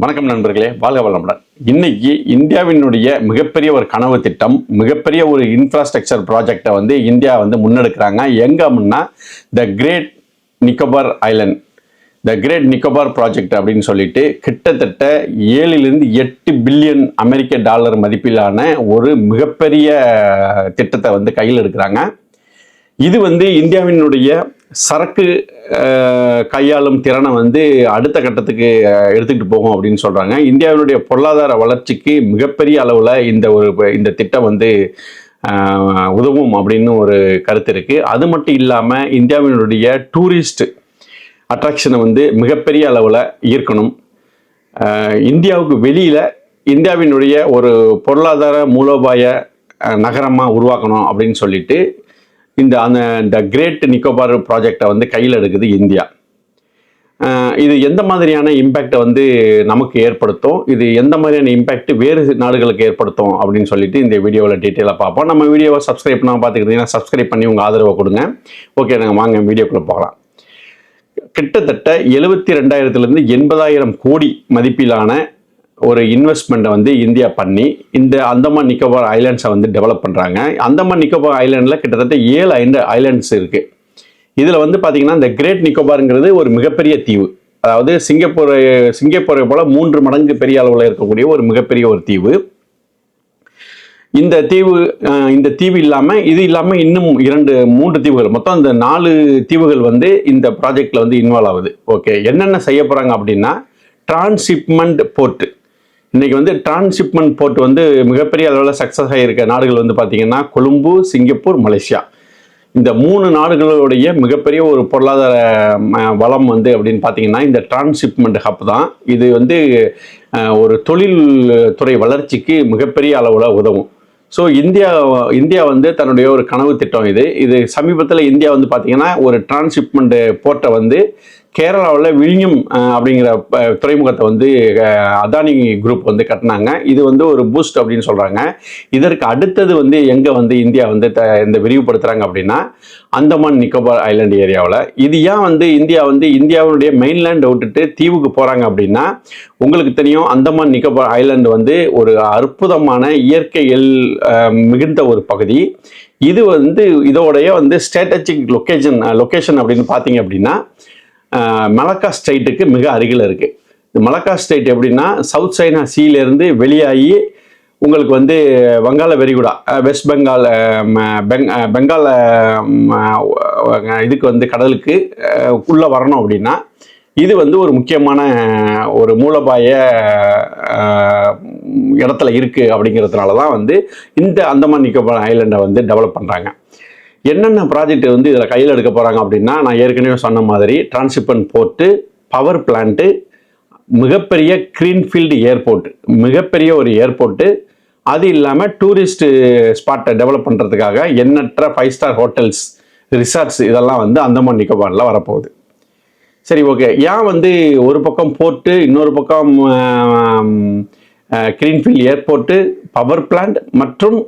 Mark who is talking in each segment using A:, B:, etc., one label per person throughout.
A: வணக்கம் நண்பர்களே வாழ்க வளமுடன். இன்னைக்கு இந்தியாவினுடைய மிகப்பெரிய ஒரு கனவு திட்டம் மிகப்பெரிய ஒரு இன்ஃப்ராஸ்ட்ரக்சர் ப்ராஜெக்டை வந்து இந்தியா வந்து முன்னெடுக்கிறாங்க. எங்கே அப்படின்னா the great Nicobar island the great Nicobar project அப்படின்னு சொல்லிட்டு கிட்டத்தட்ட ஏழிலிருந்து எட்டு பில்லியன் அமெரிக்க டாலர் மதிப்பிலான ஒரு மிகப்பெரிய திட்டத்தை வந்து கையில் எடுக்கிறாங்க. இது வந்து இந்தியாவினுடைய சரக்கு கையாளும் திறனை வந்து அடுத்த கட்டத்துக்கு எடுத்துக்கிட்டு போகும் அப்படின்னு சொல்கிறாங்க இந்தியாவினுடைய பொருளாதார வளர்ச்சிக்கு மிகப்பெரிய அளவில் இந்த ஒரு இந்த திட்டம் வந்து உதவும் அப்படின்னு ஒரு கருத்து இருக்குது அது மட்டும் இல்லாமல் இந்தியாவினுடைய டூரிஸ்ட் அட்ராக்ஷனை வந்து மிகப்பெரிய அளவில் ஈர்க்கணும். இந்தியாவுக்கு வெளியில் இந்தியாவினுடைய ஒரு பொருளாதார மூலோபாய நகரமாக உருவாக்கணும் அப்படின்னு சொல்லிட்டு இந்த அந்த இந்த கிரேட் நிக்கோபார் ப்ராஜெக்டை வந்து கையில் எடுக்குது இந்தியா. இது எந்த மாதிரியான இம்பேக்டை வந்து நமக்கு ஏற்படுத்தும்? இது எந்த மாதிரியான இம்பேக்ட் வேறு நாடுகளுக்கு ஏற்படுத்தும்? அப்படின்னு சொல்லிட்டு இந்த வீடியோவில் டீட்டெயிலாக பார்ப்போம். நம்ம வீடியோவை சப்ஸ்கிரைப் பண்ணாமல் பார்த்துக்கிட்டிங்கன்னா சப்ஸ்கிரைப் பண்ணி உங்கள் ஆதரவை கொடுங்க. ஓகே நாங்கள் வாங்க வீடியோக்குள்ளே போகலாம். கிட்டத்தட்ட எழுபத்தி ரெண்டாயிரத்துலேருந்து எண்பதாயிரம் கோடி மதிப்பிலான ஒரு இன்வெஸ்ட்மெண்ட்டை வந்து இந்தியா பண்ணி இந்த அந்தமான் நிக்கோபார் ஐலாண்ட்ஸை வந்து டெவலப் பண்ணுறாங்க அந்தமான் நிக்கோபார் ஐலாண்டில் கிட்டத்தட்ட ஏழு ஐந்து ஐலாண்ட்ஸ் இருக்குது இதில் வந்து பார்த்திங்கன்னா இந்த கிரேட் நிக்கோபாருங்கிறது ஒரு மிகப்பெரிய தீவு. அதாவது சிங்கப்பூரை சிங்கப்பூரை போல் மூன்று மடங்கு பெரிய அளவில் இருக்கக்கூடிய ஒரு மிகப்பெரிய ஒரு தீவு. இந்த தீவு இந்த தீவு இல்லாமல் இது இல்லாமல் இன்னும் இரண்டு மூன்று தீவுகள். மொத்தம் இந்த நாலு தீவுகள் வந்து இந்த ப்ராஜெக்டில் வந்து இன்வால்வ் ஆகுது. ஓகே என்னென்ன செய்ய போகிறாங்க அப்படின்னா டிரான்ஸ்ஷிப்மெண்ட் போர்ட்டு இன்றைக்கி வந்து டிரான்ஸ்ஷிப்மெண்ட் போர்ட் வந்து மிகப்பெரிய அளவில் சக்ஸஸ் ஆகியிருக்க நாடுகள் வந்து பார்த்திங்கன்னா கொழும்பு சிங்கப்பூர் மலேசியா. இந்த மூணு நாடுகளுடைய மிகப்பெரிய ஒரு பொருளாதார ம, வளம் வந்து அப்படின்னு பார்த்தீங்கன்னா இந்த டிரான்ஸ்ஷிப்மெண்ட் ஹப் தான். இது வந்து ஒரு தொழில் துறை வளர்ச்சிக்கு மிகப்பெரிய அளவில் உதவும். ஸோ இந்தியா இந்தியா வந்து தன்னுடைய ஒரு கனவு திட்டம் இது. இது சமீபத்தில் இந்தியா வந்து பார்த்திங்கன்னா ஒரு டிரான்ஸ்ஷிப்மெண்ட் போர்ட்டை வந்து கேரளாவில் விழிஞம் அப்படிங்கிற துறைமுகத்தை வந்து அதானி குரூப் வந்து கட்டினாங்க. இது வந்து ஒரு பூஸ்ட் அப்படின்னு சொல்கிறாங்க இதற்கு அடுத்தது வந்து எங்கே வந்து இந்தியா வந்து த- இந்த விரிவுபடுத்துகிறாங்க அப்படின்னா அந்தமான் நிக்கோபார் ஐலாண்ட் ஏரியாவில். இது ஏன் வந்து இந்தியா வந்து இந்தியாவுடைய மெயின்லேண்டை விட்டுட்டு தீவுக்கு போகிறாங்க அப்படின்னா உங்களுக்கு தெரியும் அந்தமான் நிக்கோபார் ஐலாண்டு வந்து ஒரு அற்புதமான இயற்கையில் எல் மிகுந்த ஒரு பகுதி. இது வந்து இதோடைய வந்து ஸ்ட்ராட்டஜிக் லொக்கேஷன் லொக்கேஷன் அப்படின்னு பார்த்தீங்க அப்படின்னா மலக்கா ஸ்டேட்டுக்கு மிக அருகில் இருக்குது இந்த மலக்கா ஸ்டேட் எப்படின்னா சவுத் சைனா சீலேருந்து வெளியாகி உங்களுக்கு வந்து வங்காள வெரிகுடா வெஸ்ட் பெங்கால் பெங் பெங்கால இதுக்கு வந்து கடலுக்கு உள்ளே வரணும் அப்படின்னா இது வந்து ஒரு முக்கியமான ஒரு மூலபாய இடத்துல இருக்குது அப்படிங்கிறதுனால தான் வந்து இந்த அந்தமான் நிக்கோபார் ஐலண்டை வந்து டெவலப் பண்ணுறாங்க என்னென்ன ப்ராஜெக்ட் வந்து இதில் கையில் எடுக்க போகிறாங்க அப்படின்னா நான் ஏற்கனவே சொன்ன மாதிரி டிரான்ஸ்ஷிப்பன் போர்ட்டு பவர் பிளான்ட்டு மிகப்பெரிய க்ரீன்ஃபீல்டு ஏர்போர்ட் மிகப்பெரிய ஒரு ஏர்போர்ட்டு அது இல்லாமல் டூரிஸ்ட் ஸ்பாட்டை டெவலப் பண்ணுறதுக்காக எண்ணற்ற ஃபைவ் ஸ்டார் ஹோட்டல்ஸ் ரிசார்ட்ஸ் இதெல்லாம் வந்து அந்தமான் நிக்கோபாரில் வரப்போகுது. சரி ஓகே ஏன் வந்து ஒரு பக்கம் போர்ட்டு இன்னொரு பக்கம் கிரீன்ஃபீல்ட் ஏர்போர்ட்டு பவர் பிளான்ட் மற்றும்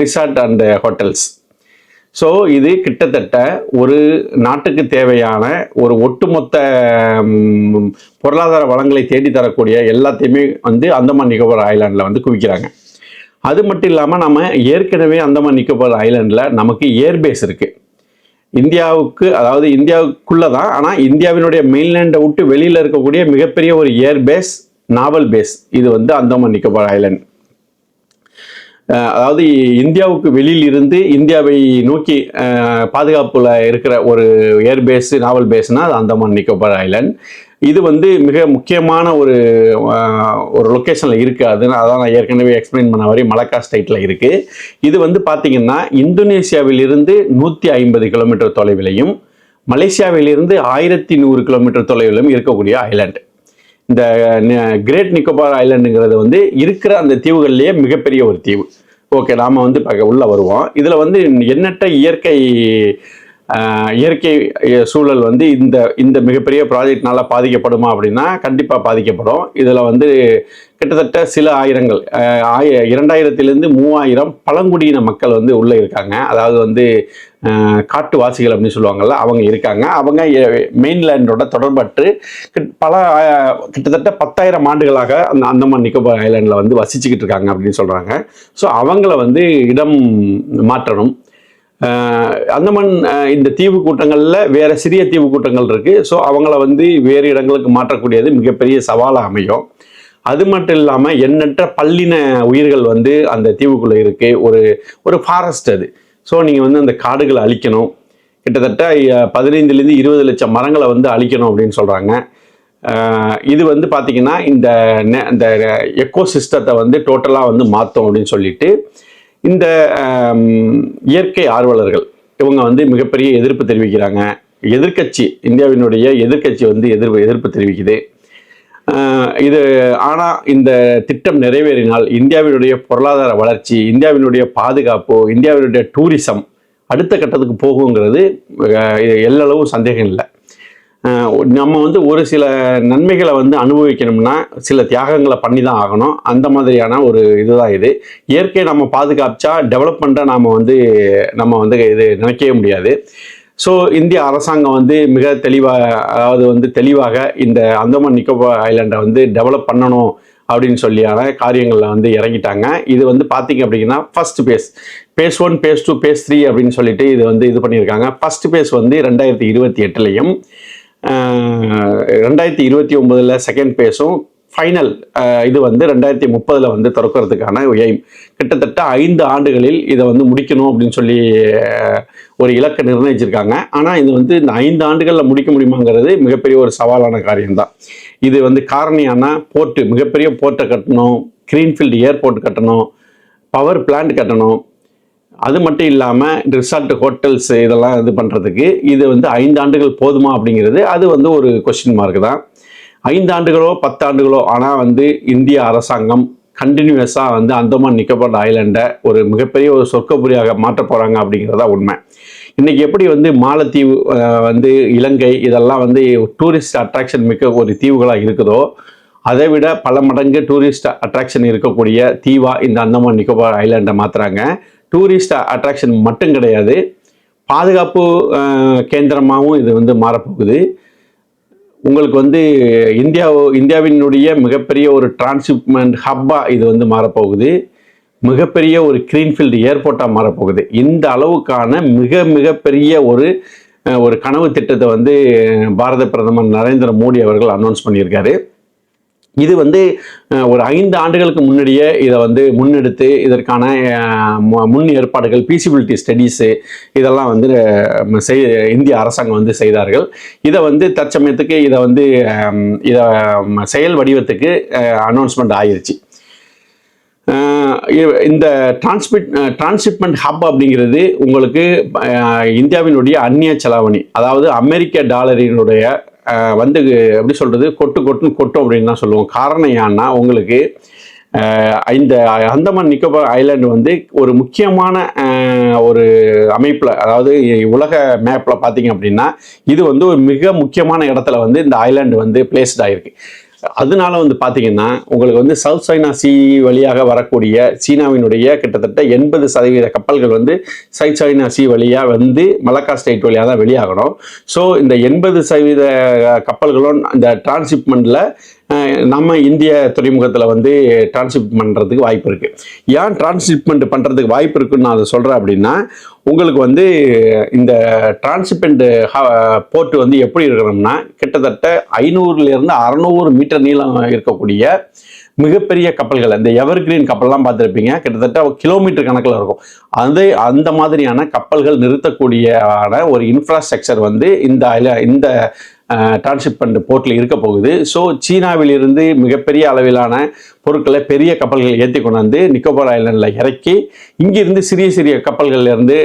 A: ரிசார்ட் அண்ட் ஹோட்டல்ஸ் ஸோ இது கிட்டத்தட்ட ஒரு நாட்டுக்கு தேவையான ஒரு ஒட்டுமொத்த பொருளாதார வளங்களை தேடி தரக்கூடிய எல்லாத்தையுமே வந்து அந்தமான் நிக்கோபார் ஐலாண்டில் வந்து குவிக்கிறாங்க. அது மட்டும் இல்லாமல் நம்ம ஏற்கனவே அந்தமான் நிக்கோபார் ஐலாண்டில் நமக்கு ஏர்பேஸ் இருக்குது இந்தியாவுக்கு அதாவது இந்தியாவுக்குள்ளே தான் ஆனால் இந்தியாவினுடைய மெயின்லேண்டை விட்டு வெளியில் இருக்கக்கூடிய மிகப்பெரிய ஒரு ஏர்பேஸ் நாவல் பேஸ். இது வந்து அந்தமான் நிக்கோபார் ஐலாண்ட். அதாவது இந்தியாவுக்கு வெளியில் இருந்து இந்தியாவை நோக்கி பாதுகாப்பில் இருக்கிற ஒரு ஏர்பேஸ் நாவல் பேஸ்னா அது அந்தமான் நிக்கோபார் ஐலாண்ட். இது வந்து மிக முக்கியமான ஒரு ஒரு லொக்கேஷனில் இருக்குது அதுன்னு அதான் நான் ஏற்கனவே எக்ஸ்பிளைன் பண்ண வரை மலக்கா ஸ்டேட்டில் இருக்குது இது வந்து பார்த்திங்கன்னா இந்தோனேஷியாவிலிருந்து நூற்றி ஐம்பது கிலோமீட்டர் தொலைவிலையும் மலேசியாவிலிருந்து ஆயிரத்தி நூறு கிலோமீட்டர் தொலைவிலும் இருக்கக்கூடிய ஐலாண்டு இந்த கிரேட் நிக்கோபார் ஐலாண்டுங்கிறது வந்து இருக்கிற அந்த தீவுகள்லேயே மிகப்பெரிய ஒரு தீவு. ஓகே நாம் வந்து பார்க்க உள்ளே வருவோம். இதில் வந்து எண்ணற்ற இயற்கை இயற்கை சூழல் வந்து இந்த இந்த மிகப்பெரிய ப்ராஜெக்ட்னால பாதிக்கப்படுமா அப்படின்னா கண்டிப்பாக பாதிக்கப்படும். இதில் வந்து கிட்டத்தட்ட சில ஆயிரங்கள் ஆய இரண்டாயிரத்திலேருந்து மூவாயிரம் பழங்குடியின மக்கள் வந்து உள்ளே இருக்காங்க. அதாவது வந்து காட்டுவாசிகள் அப்படின்னு சொல்லுவாங்கல்ல அவங்க இருக்காங்க. அவங்க மெயின்லேண்டோட தொடர்பற்று கிட்- பல கிட்டத்தட்ட பத்தாயிரம் ஆண்டுகளாக அந்த அந்தமான் நிக்கோபார் ஐலாண்டில் வந்து வசிச்சுக்கிட்டு இருக்காங்க அப்படின்னு சொல்கிறாங்க ஸோ அவங்கள வந்து இடம் மாற்றணும். அந்தமான் இந்த தீவு கூட்டங்களில் வேறு சிறிய தீவு கூட்டங்கள் இருக்குது ஸோ அவங்கள வந்து வேறு இடங்களுக்கு மாற்றக்கூடியது மிகப்பெரிய சவாலாக அமையும். அது மட்டும் இல்லாமல் எண்ணற்ற பல்லின உயிர்கள் வந்து அந்த தீவுக்குள்ளே இருக்குது ஒரு ஒரு ஃபாரஸ்ட் அது. ஸோ நீங்கள் வந்து அந்த காடுகளை அழிக்கணும். கிட்டத்தட்ட பதினைந்துலேருந்து இருபது லட்சம் மரங்களை வந்து அழிக்கணும் அப்படின்னு சொல்கிறாங்க இது வந்து பார்த்திங்கன்னா இந்த நெ- இந்த எக்கோ சிஸ்டத்தை வந்து டோட்டலாக வந்து மாற்றும் அப்படின்னு சொல்லிட்டு இந்த இயற்கை ஆர்வலர்கள் இவங்க வந்து மிகப்பெரிய எதிர்ப்பு தெரிவிக்கிறாங்க. எதிர்க்கட்சி இந்தியாவினுடைய எதிர்க்கட்சி வந்து எதிர்ப்பு எதிர்ப்பு தெரிவிக்குது. இது ஆனால் இந்த திட்டம் நிறைவேறினால் இந்தியாவினுடைய பொருளாதார வளர்ச்சி இந்தியாவினுடைய பாதுகாப்பு இந்தியாவினுடைய டூரிசம் அடுத்த கட்டத்துக்கு போகுங்கிறது எல்லளவும் சந்தேகம் இல்லை. நம்ம வந்து ஒரு சில நன்மைகளை வந்து அனுபவிக்கணும்னா சில தியாகங்களை பண்ணி தான் ஆகணும். அந்த மாதிரியான ஒரு இதுதான் இது. இயற்கையை நம்ம பாதுகாச்சா டெவலப்மெண்ட்டை நாம் வந்து நம்ம வந்து இது நினைக்கவே முடியாது. ஸோ இந்திய அரசாங்கம் வந்து மிக தெளிவாக அதாவது வந்து தெளிவாக இந்த அந்தமான் நிக்கோபார் ஐலாண்டை வந்து டெவலப் பண்ணணும் அப்படின்னு சொல்லியான காரியங்களில் வந்து இறங்கிட்டாங்க. இது வந்து பார்த்தீங்க அப்படின்னா first phase phase one phase two phase three அப்படின்னு சொல்லிட்டு இது வந்து இது பண்ணியிருக்காங்க. ஃபர்ஸ்ட் பேஸ் வந்து ரெண்டாயிரத்தி இருபத்தி எட்டுலையும் ரெண்டாயிரத்தி இருபத்தி ஒம்பதில் செகண்ட் பேஸும் ஃபைனல் இது வந்து ரெண்டாயிரத்தி முப்பதில் வந்து திறக்கிறதுக்கான எய்ம். கிட்டத்தட்ட ஐந்து ஆண்டுகளில் இதை வந்து முடிக்கணும் அப்படின்னு சொல்லி ஒரு இலக்கை நிர்ணயிச்சிருக்காங்க. ஆனால் இது வந்து இந்த ஐந்து ஆண்டுகளில் முடிக்க முடியுமாங்கிறது மிகப்பெரிய ஒரு சவாலான காரியம்தான். இது வந்து காரணியான போர்ட்டு மிகப்பெரிய போர்ட்டை கட்டணும் க்ரீன்ஃபீல்டு ஏர்போர்ட் கட்டணும் பவர் பிளான்ட் கட்டணும். அது மட்டும் இல்லாமல் ரிசார்ட் ஹோட்டல்ஸ் இதெல்லாம் இது பண்ணுறதுக்கு இது வந்து ஐந்து ஆண்டுகள் போதுமா அப்படிங்கிறது அது வந்து ஒரு கொஸ்டின் மார்க் தான். ஐந்து ஆண்டுகளோ பத்தாண்டுகளோ ஆனால் வந்து இந்திய அரசாங்கம் கண்டினியூஸாக வந்து அந்தமான் நிக்கோபார் ஐலண்டை ஒரு மிகப்பெரிய ஒரு சொர்க்கபுரியாக மாற்ற போகிறாங்க அப்படிங்கிறதா உண்மை. இன்றைக்கி எப்படி வந்து மாலத்தீவு வந்து இலங்கை இதெல்லாம் வந்து டூரிஸ்ட் அட்ராக்ஷன் மிக்க ஒரு தீவுகளாக இருக்குதோ அதை விட பல மடங்கு டூரிஸ்ட் அட்ராக்ஷன் இருக்கக்கூடிய தீவா இந்த அந்தமான் நிக்கோபார் ஐலாண்டை மாற்றுறாங்க டூரிஸ்ட் அட்ராக்ஷன் மட்டும் கிடையாது பாதுகாப்பு கேந்திரமாகவும் இது வந்து மாறப்போகுது. உங்களுக்கு வந்து இந்தியா இந்தியாவினுடைய மிகப்பெரிய ஒரு டிரான்ஸ்ஷிப்மெண்ட் ஹப்பாக இது வந்து மாறப்போகுது. மிகப்பெரிய ஒரு க்ரீன்ஃபீல்டு ஏர்போர்ட்டாக மாறப்போகுது. இந்த அளவுக்கான மிக மிகப்பெரிய ஒரு ஒரு கனவு திட்டத்தை வந்து பாரத பிரதமர் நரேந்திர மோடி அவர்கள் அனௌன்ஸ் பண்ணியிருக்காரு. இது வந்து ஒரு ஐந்து ஆண்டுகளுக்கு முன்னாடியே இதை வந்து முன்னெடுத்து இதற்கான மு- முன் ஏற்பாடுகள் பீசிபிலிட்டி ஸ்டடீஸு இதெல்லாம் வந்து செய் இந்திய அரசாங்கம் வந்து செய்தார்கள். இதை வந்து தற்சமயத்துக்கு இதை வந்து இதை செயல் வடிவத்துக்கு அனௌன்ஸ்மெண்ட் ஆயிடுச்சு இந்த டிரான்ஸ்மிட் டிரான்ஸ்ஷிப்மெண்ட் ஹப் அப்படிங்கிறது உங்களுக்கு இந்தியாவினுடைய அந்நிய செலாவணி அதாவது அமெரிக்க டாலரினுடைய வந்து எப்படி சொல்கிறது கொட்டு கொட்டுன்னு கொட்டும் அப்படின்னு தான் சொல்லுவோம். காரணம் ஏன்னா உங்களுக்கு இந்த அந்தமான் நிக்கோபார் ஐலாண்டு வந்து ஒரு முக்கியமான ஒரு அமைப்பில் அதாவது உலக மேப்பில் பார்த்தீங்க அப்படின்னா இது வந்து ஒரு மிக முக்கியமான இடத்துல வந்து இந்த ஐலாண்டு வந்து பிளேஸ்ட் ஆகிருக்கு அதனால வந்து பார்த்தீங்கன்னா உங்களுக்கு வந்து சவுத் சைனா சி வழியாக வரக்கூடிய சீனாவினுடைய கிட்டத்தட்ட எண்பது சதவீத கப்பல்கள் வந்து சவுத் சைனா சி வழியாக வந்து மலக்கா ஸ்டேட் வழியாக தான் வெளியாகணும். ஸோ இந்த எண்பது சதவீத கப்பல்களும் இந்த டிரான்ஸ்ஷிப்மெண்ட்டில் நம்ம இந்திய துறைமுகத்தில் வந்து டிரான்ஸ்ஷிப் பண்ணுறதுக்கு வாய்ப்பு இருக்குது ஏன் டிரான்ஸ்ஷிப்மெண்ட் பண்ணுறதுக்கு வாய்ப்பு இருக்குன்னு நான் அதை சொல்கிறேன் அப்படின்னா உங்களுக்கு வந்து இந்த டிரான்ஸ்ஷிப்மெண்ட் போர்ட் வந்து எப்படி இருக்கணும்னா கிட்டத்தட்ட ஐநூறுலேருந்து அறநூறு மீட்டர் நீளம் இருக்கக்கூடிய மிகப்பெரிய கப்பல்கள் இந்த எவர் கிரீன் கப்பல்லாம் பார்த்துருப்பீங்க. கிட்டத்தட்ட கிலோமீட்டர் கணக்கில் இருக்கும். அது அந்த மாதிரியான கப்பல்கள் நிறுத்தக்கூடியமான ஒரு இன்ஃப்ராஸ்ட்ரக்சர் வந்து இந்த இந்த டிரான்ஸ்ஷிப்மெண்ட் போர்ட்டில் இருக்க போகுது. ஸோ சீனாவிலிருந்து மிகப்பெரிய அளவிலான பொருட்களை பெரிய கப்பல்கள் ஏற்றி கொண்டாந்து நிக்கோபார் ஐலண்டில் இறக்கி இங்கிருந்து சிறிய சிறிய கப்பல்கள்ல இருந்து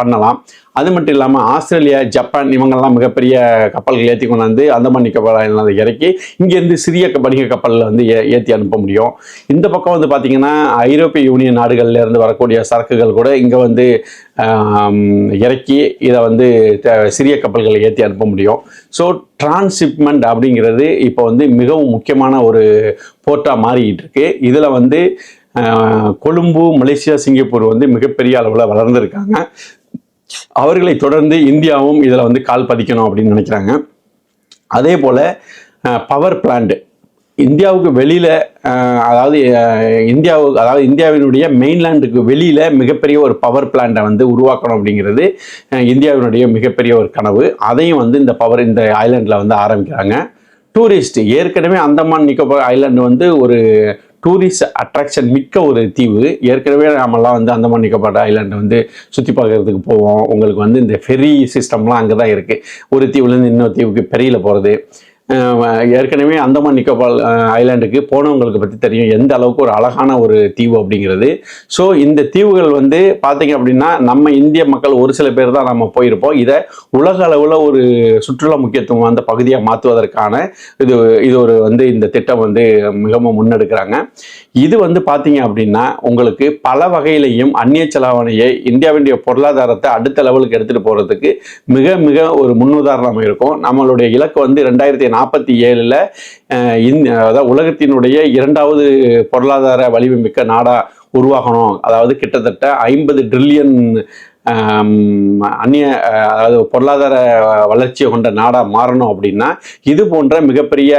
A: பண்ணலாம். அது மட்டும் இல்லாமல் ஆஸ்திரேலியா ஜப்பான் இவங்கெல்லாம் மிகப்பெரிய கப்பல்கள் ஏற்றி கொண்டாந்து அந்தமான் நிக்கோபார் இறக்கி இங்கேருந்து சிறிய க- வணிக கப்பலில் வந்து ஏ ஏற்றி அனுப்ப முடியும். இந்த பக்கம் வந்து பார்த்திங்கன்னா ஐரோப்பிய யூனியன் நாடுகள்லேருந்து வரக்கூடிய சரக்குகள் கூட இங்கே வந்து இறக்கி இதை வந்து சிறிய கப்பல்களை ஏற்றி அனுப்ப முடியும். ஸோ டிரான்ஸ்ஷிப்மெண்ட் அப்படிங்கிறது இப்போ வந்து மிகவும் முக்கியமான ஒரு போர்ட்டாக மாறிக்கிட்டு இருக்கு. இதில் வந்து கொழும்பு மலேசியா சிங்கப்பூர் வந்து மிகப்பெரிய அளவில் வளர்ந்துருக்காங்க. அவர்களை தொடர்ந்து இந்தியாவும் இதில் வந்து கால் பதிக்கணும் அப்படின்னு நினைக்கிறாங்க. அதே போல் பவர் பிளான்ட் இந்தியாவுக்கு வெளியில் அதாவது இந்தியாவுக்கு அதாவது இந்தியாவினுடைய மெயின்லேண்டுக்கு வெளியில் மிகப்பெரிய ஒரு பவர் பிளான்ட்டை வந்து உருவாக்கணும் அப்படிங்கிறது இந்தியாவினுடைய மிகப்பெரிய ஒரு கனவு. அதையும் வந்து இந்த பவர் இந்த ஐலாண்டில் வந்து ஆரம்பிக்கிறாங்க. டூரிஸ்ட் ஏற்கனவே அந்தமான் நிக்கோபார் ஐலாண்டு வந்து ஒரு டூரிஸ்ட் அட்ராக்ஷன் மிக்க ஒரு தீவு. ஏற்கனவே நாமெல்லாம் வந்து அந்தமான் நிக்கோபார் ஐலாண்டை வந்து சுற்றி பார்க்கறதுக்கு போவோம். உங்களுக்கு வந்து இந்த ஃபெரி சிஸ்டம்லாம் அங்கே தான் இருக்குது ஒரு தீவுலேருந்து இன்னொரு தீவுக்கு பெரியில் போகிறது ஏற்கனவே அந்தமான் நிக்கோபால் ஐலாண்டுக்கு போனவங்களுக்கு பற்றி தெரியும். எந்த அளவுக்கு ஒரு அழகான ஒரு தீவு அப்படிங்கிறது. ஸோ இந்த தீவுகள் வந்து பார்த்தீங்க அப்படின்னா நம்ம இந்திய மக்கள் ஒரு சில பேர் தான் நம்ம போயிருப்போம். இதை உலக அளவில் ஒரு சுற்றுலா முக்கியத்துவம் அந்த பகுதியாக மாற்றுவதற்கான இது இது ஒரு வந்து இந்த திட்டம் வந்து மிகவும் முன்னெடுக்கிறாங்க. இது வந்து பார்த்தீங்க அப்படின்னா உங்களுக்கு பல வகையிலையும் அந்நிய செலாவணியை இந்தியாவினுடைய பொருளாதாரத்தை அடுத்த லெவலுக்கு எடுத்துகிட்டு போகிறதுக்கு மிக மிக ஒரு முன்னுதாரணமாக இருக்கும். நம்மளுடைய இலக்கு வந்து ரெண்டாயிரத்தி நாற்பத்தி ஏழில் இந்த அதாவது உலகத்தினுடைய இரண்டாவது பொருளாதார வலிமை மிக்க நாடாக உருவாகணும். அதாவது கிட்டத்தட்ட ஐம்பது ட்ரில்லியன் அந்நிய அதாவது பொருளாதார வளர்ச்சியை கொண்ட நாடாக மாறணும் அப்படின்னா இது போன்ற மிகப்பெரிய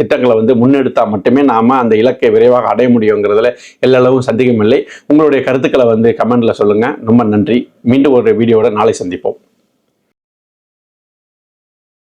A: திட்டங்களை வந்து முன்னெடுத்தால் மட்டுமே நாம் அந்த இலக்கை விரைவாக அடைய முடியுங்கிறதுல எல்லளவும் சந்தேகமில்லை. உங்களுடைய கருத்துக்களை வந்து கமெண்டில் சொல்லுங்கள் ரொம்ப நன்றி. மீண்டும் ஒரு வீடியோவோட நாளை சந்திப்போம்.